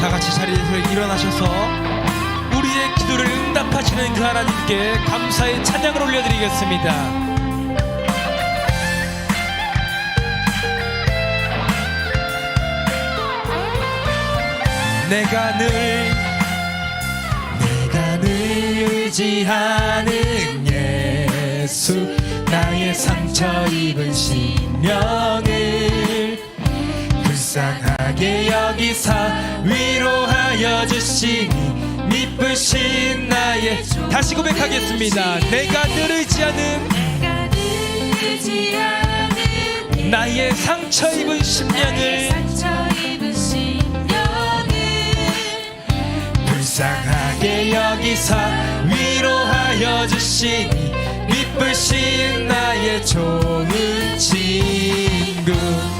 다 같이 자리에서 일어나셔서 우리의 기도를 응답하시는 그 하나님께 감사의 찬양을 올려드리겠습니다. 내가 늘 내가 늘 의지하는 예수 나의 상처 입은 심령을 불쌍하게 여기사 위로하여 주시니 미쁘신 나의 다시 고백하겠습니다. 내가 늘 의지하는 나의 상처 입은 심령을 불쌍하게 여기사 위로하여 주시니 미쁘신 나의 좋은 친구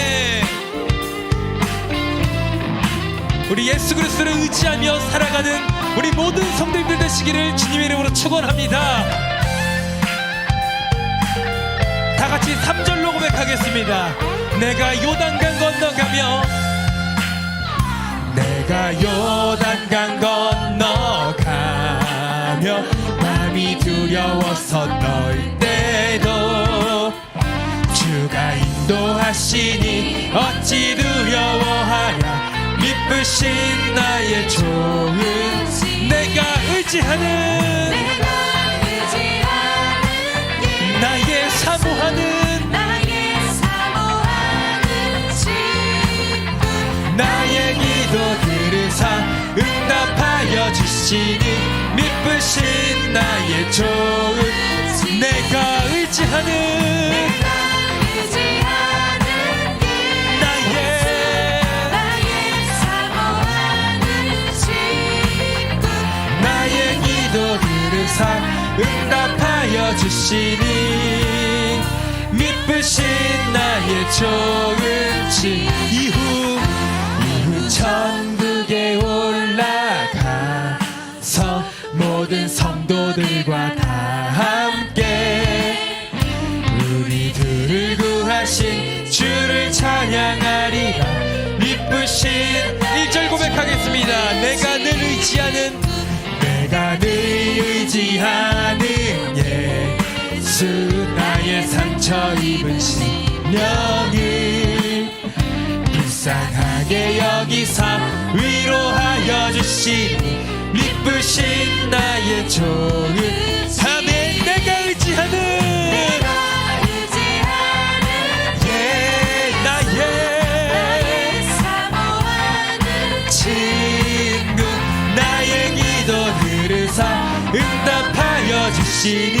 예수 그리스도를 의지하며 살아가는 우리 모든 성도님들 되시기를 주님의 이름으로 축원합니다. 다 같이 3절로 고백하겠습니다. 내가 요단강 건너가며 내가 요단강 건너가며 마음이 두려워서 널 때도 주가 인도하시니 어찌 두려워하랴 미쁘신 나의 좋은 내가 의지하는 내가 의지하는 예 나의 사모하는 나의 사모하는 친구 나의 기도 들으사 응답하여 주시니 미쁘신 나의 좋은 내가 의지하는 주시니 미쁘신 나의 친 이후 이후 천국에 올라가서 모든 성도들과 다 함께 우리들을 구하신 주를 찬양하리라. 미쁘신 1절 고백하겠습니다. 내가 늘 의지하는 내가 늘 의지하는 예수 나의 상처 입은 심령을 불쌍하게 여기사 위로하여 주시니 미쁘신 나의 좋은 아멘 내가 의지하는 내가 의지하는 예 나의 나의 사모하는 친구 나의 기도 들으사 응답하여 주시니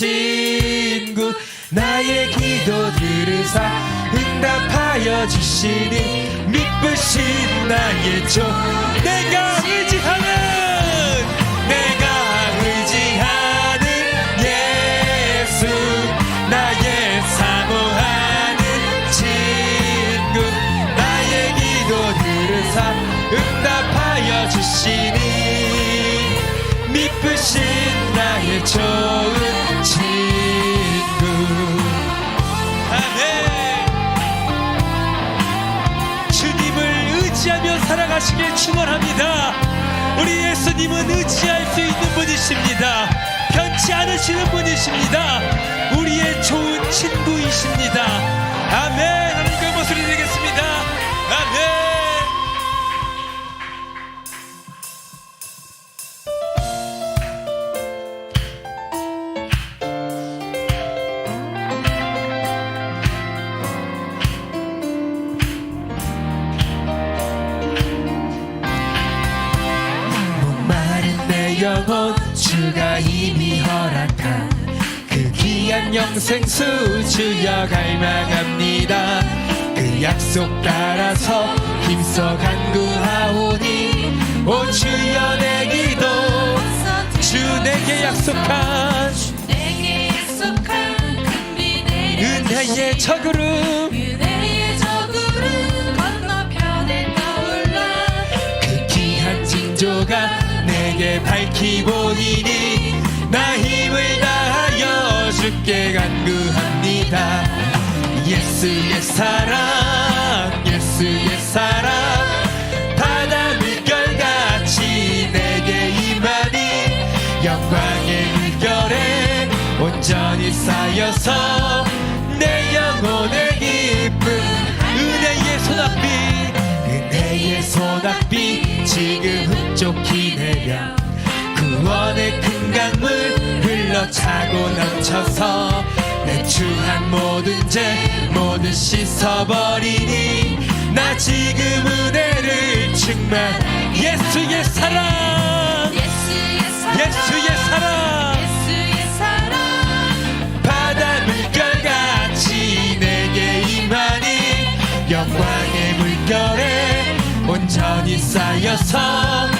친구 나의 기도 들으사 응답하여 주시니 미쁘신 나의 내가 의지하는 내 살아가시길 축원합니다. 우리 예수님은 의지할 수 있는 분이십니다. 변치 않으시는 분이십니다. 우리의 좋은 친구이십니다. 아멘. 하나님께 모습을 드리겠습니다. 아멘. 본 주가 이미 허락한 그 귀한 영생수 주여 갈망합니다. 그 약속 따라서 힘써 간구하오니 오 주여 내 기도. 주 내게 약속한 내려 은혜의 저구름. 그대 내게 밝히 보이니 나 힘을 다하여 주께 간구합니다. 예수의 사랑 예수의 사랑. 바다 물결같이 내게 임하니 영광의 물결에 온전히 쌓여서 내 영혼의 기쁨 은혜의 소낙비 은혜의 소낙비 지금 흡족히 내려 구원의 큰 강물 흘러 차고 넘쳐서 내 추한 모든 죄 모두 씻어버리니 나 지금 은혜를 충만 예수의 사랑. 예수의 사랑. 예수의 사랑. 예수의 사랑. 바다 물결같이 내게 임하니 영광의 물결에 온전히 쌓여서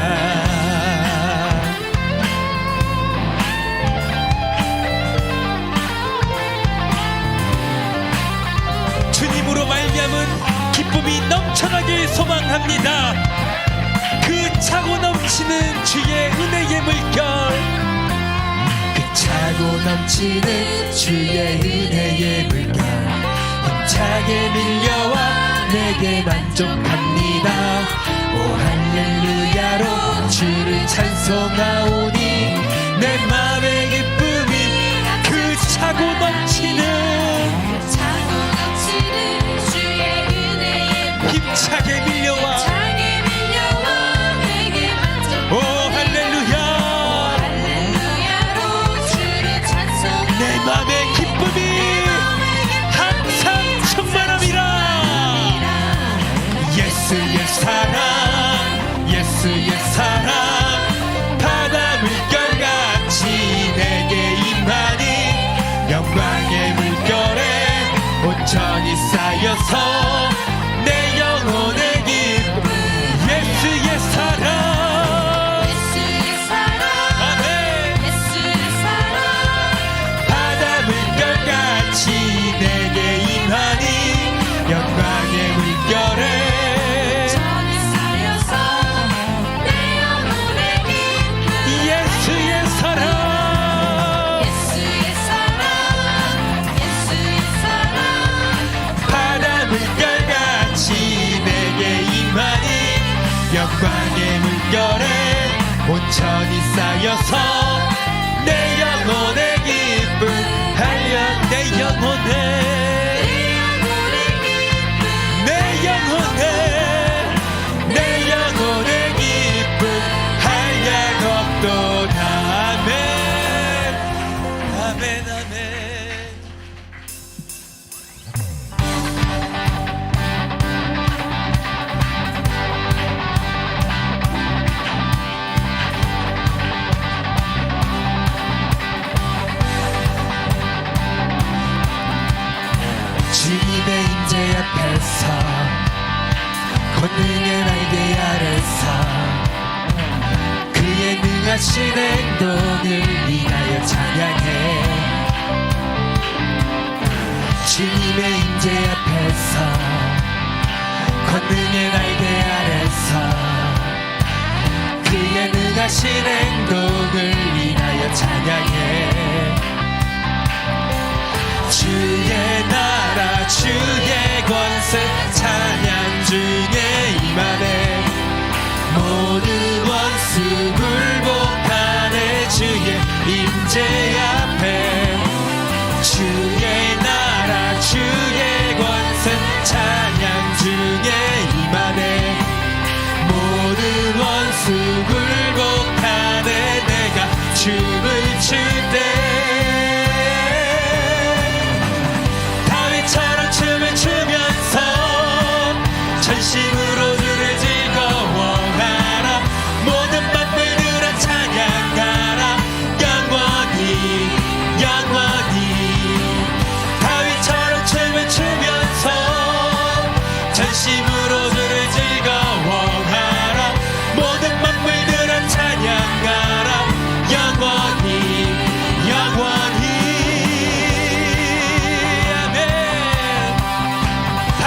넘쳐나길 소망합니다. 그 차고 넘치는 주의 은혜의 물결. 그 차고 넘치는 주의 은혜의 물결. 힘차게 밀려와 내게 만족합니다. 오 할렐루야로 주를 찬송하오니 내 마음의 기쁨이 그 차고 넘치는 쌓여서 임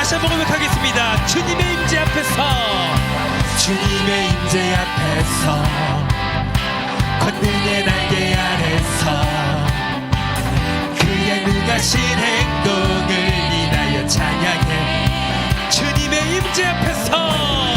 다시 한번 고백하겠습니다. 주님의 임재 앞에서. 주님의 임재 앞에서. 권능의 날개 아래서. 그의 능하신 행동을 인하여 찬양해. 주님의 임재 앞에서.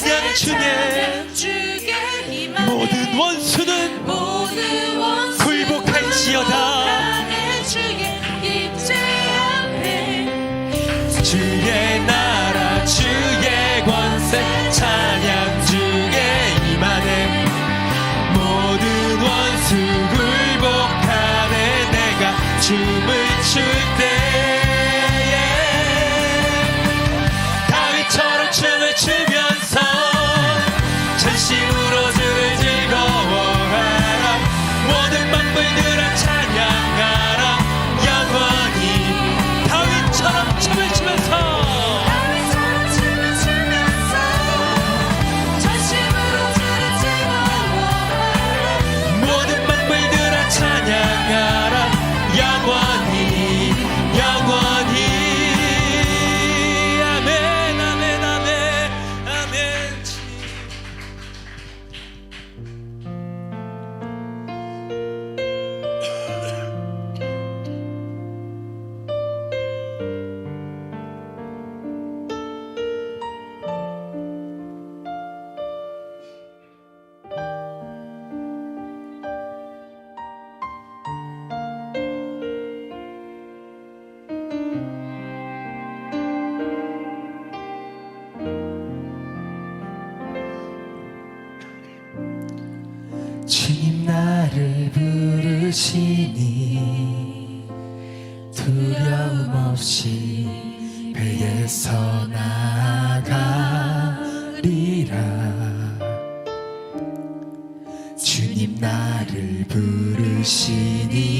사냥 중에 모든 원수는 굴복할지어다. 주의 날 두려움 없이 배에서 나가리라. 주님 나를 부르시니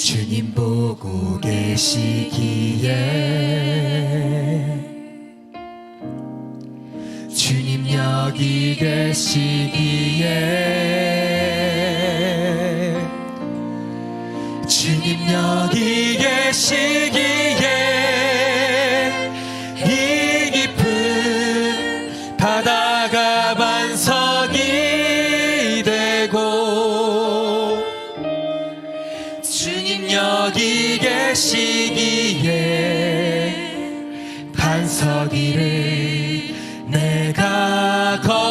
주님 보고 계시기에 주님 여기 계시기에 주님 여기 계시기에 call.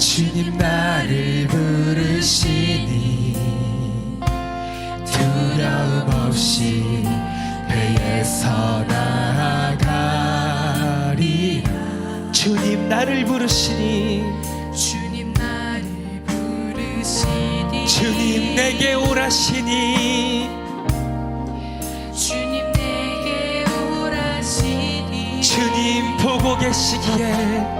주님 나를 부르시니 두려움 없이 배에서 나아가리. 주님 나를 부르시니 주님 나를 부르시니 주님 내게 오라시니. 주님 내게 오라시니 주님 보고 계시기에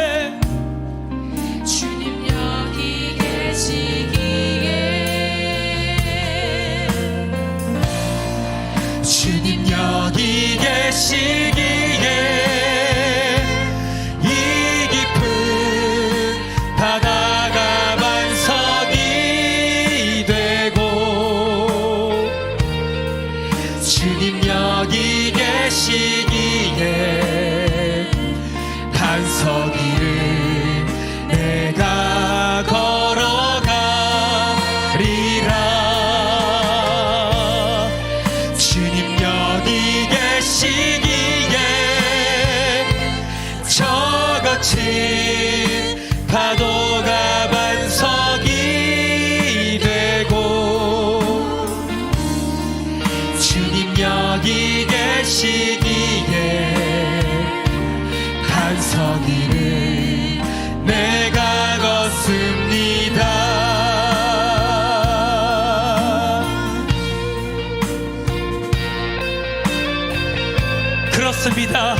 그렇습니다.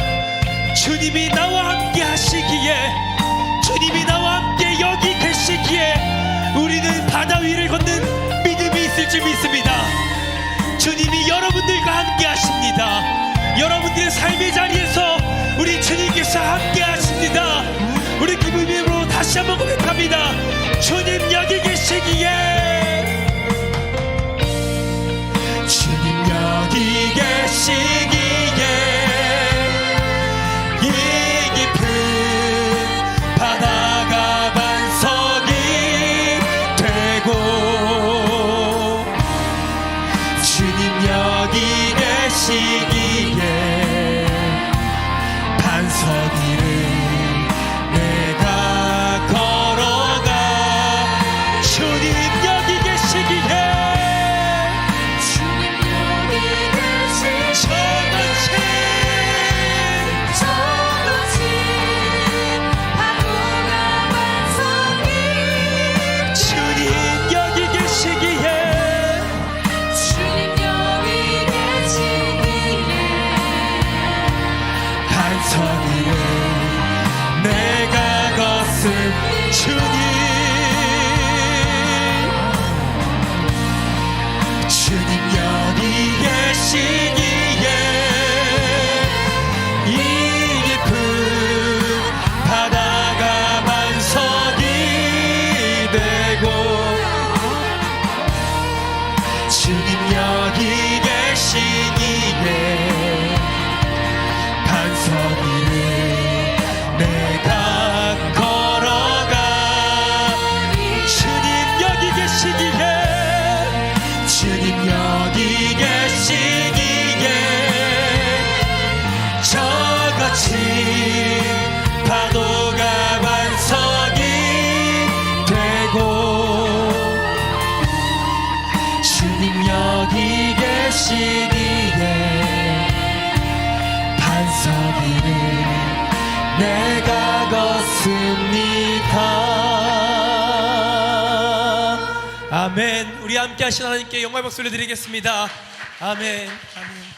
주님이 나와 함께 하시기에 주님이 나와 함께 여기 계시기에 우리는 바다 위를 걷는 믿음이 있을 줄 믿습니다. 주님이 여러분들과 함께 하십니다. 여러분들의 삶의 자리에서 우리 주님께서 함께 하십니다. 우리 기쁨으로 다시 한번 고백합니다. 주님 여기 계시기에 주님 여기 계시기에 함께 하신 하나님께 영광 박수 올려드리겠습니다. 아멘. 아멘